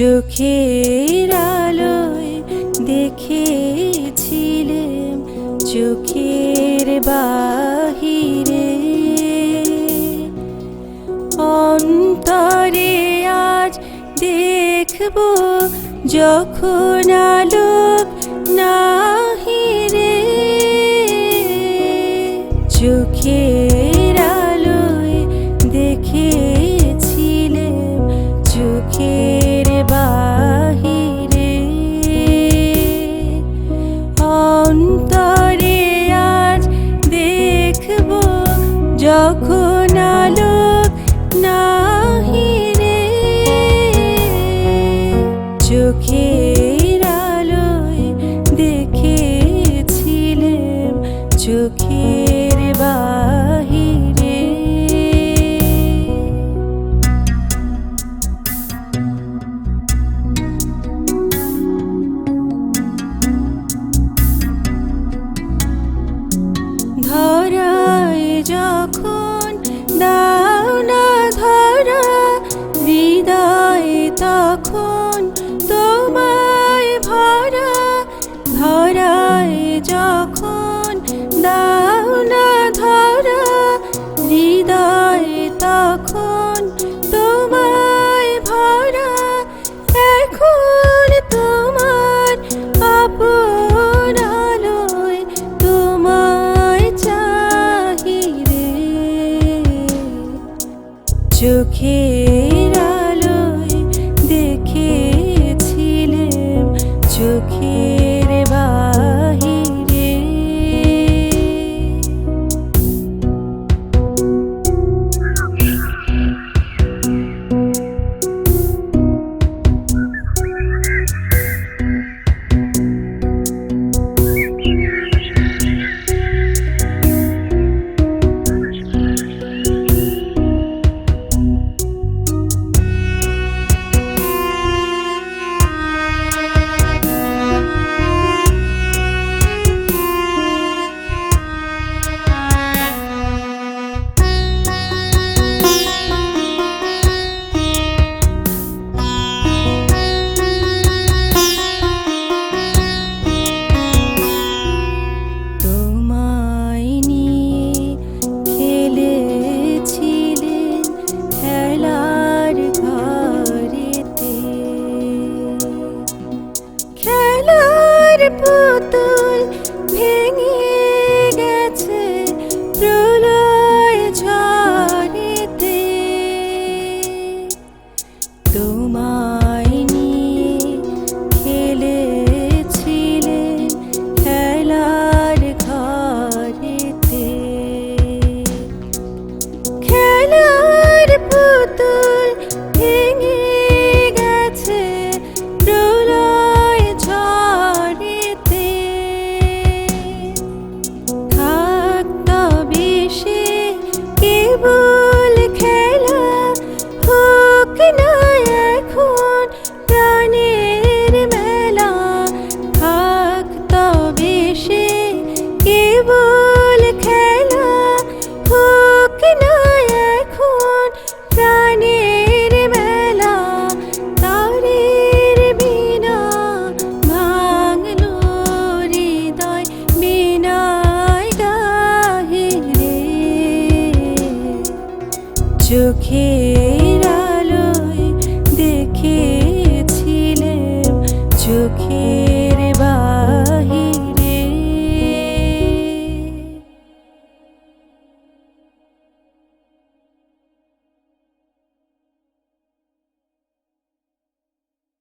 চোখের আলোয় দেখেছিলেম চোখের বাহিরে। অন্তরে আজ দেখব যখন আলোক নাহিরে চোখের যখন আলোক চোখের আলোয় তখন তোমায় ভরা, ধরায় যখন, দাও না ধরা, হৃদয় তখন তোমায় ভরা, এখন তোমার আপন আলোয় তোমায় চাহিরে। আলোয় চোখের তোমায় নিয়ে খেলেছিলেন খেলার ঘরেতে। খেলার পুতুল ভেঙে গেছে প্রলয় ঝড়েতে। থাকত বেশে কেবল চোখের